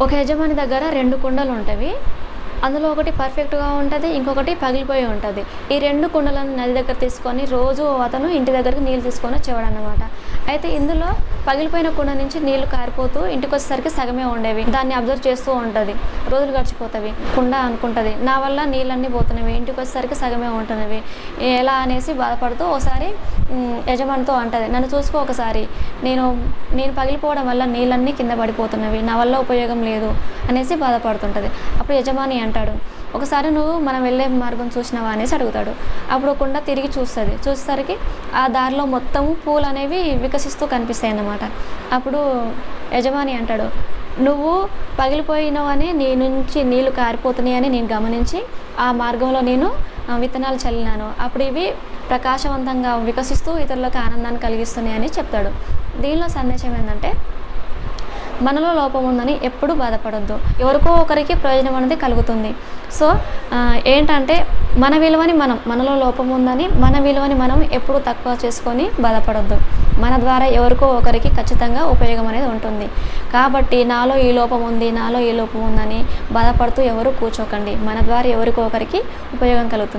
ఒక యజమాని దగ్గర రెండు కుండలు ఉంటాయి అందులో ఒకటి పర్ఫెక్ట్గా ఉంటుంది ఇంకొకటి పగిలిపోయి ఉంటుంది. ఈ రెండు కుండలను నది దగ్గర తీసుకొని రోజు అతను ఇంటి దగ్గరికి నీళ్ళు తీసుకొని వచ్చేవాడు అనమాట అయితే ఇందులో పగిలిపోయిన కుండ నుంచి నీళ్ళు కారిపోతూ ఇంటికి వచ్చేసరికి సగమే ఉండేవి. దాన్ని అబ్జర్వ్ చేస్తూ ఉంటుంది. రోజులు గడిచిపోతాయి కుండ అనుకుంటుంది. నా వల్ల నీళ్ళన్నీ పోతున్నవి. ఇంటికి వచ్చేసరికి సగమే ఉంటున్నవి. ఎలా అనేసి బాధపడుతూ ఒకసారి యజమానితో అంటది. నన్ను చూసుకో ఒకసారి. నేను నేను పగిలిపోవడం వల్ల నీళ్ళన్నీ కింద పడిపోతున్నవి. నా వల్ల ఉపయోగం లేదు అనేసి బాధపడుతుంటుంది. అప్పుడు యజమాని అంటాడు. ఒకసారి నువ్వు మనం వెళ్ళే మార్గం చూసినావా అనేసి అడుగుతాడు. అప్పుడు కుండ తిరిగి చూస్తుంది. చూసేసరికి ఆ దారిలో మొత్తం పూలు అనేవి వికసిస్తూ కనిపిస్తాయి అన్నమాట అప్పుడు యజమాని అంటాడు నువ్వు పగిలిపోయినవని నీ నుంచి నీళ్ళు కారిపోతున్నాయని నేను గమనించి ఆ మార్గంలో నేను విత్తనాలు చల్లినాను. అప్పుడు ఇవి ప్రకాశవంతంగా వికసిస్తూ ఇతరులకు ఆనందాన్ని కలిగిస్తున్నాయని చెప్తాడు. దీనిలో సందేశం ఏంటంటే మనలో లోపం ఉందని ఎప్పుడు బాధపడద్దు. ఎవరికో ఒకరికి ప్రయోజనం అనేది కలుగుతుంది. సో ఏంటంటే మన విలువని మనం మనలో లోపం ఉందని మన విలువని మనం ఎప్పుడు తక్కువ చేసుకొని బాధపడద్దు. మన ద్వారా ఎవరికో ఒకరికి ఖచ్చితంగా ఉపయోగం అనేది ఉంటుంది. కాబట్టి నాలో ఈ లోపం ఉంది నాలో ఈ లోపం ఉందని బాధపడుతూ ఎవరు కూర్చోకండి. మన ద్వారా ఎవరికో ఒకరికి ఉపయోగం కలుగుతుంది.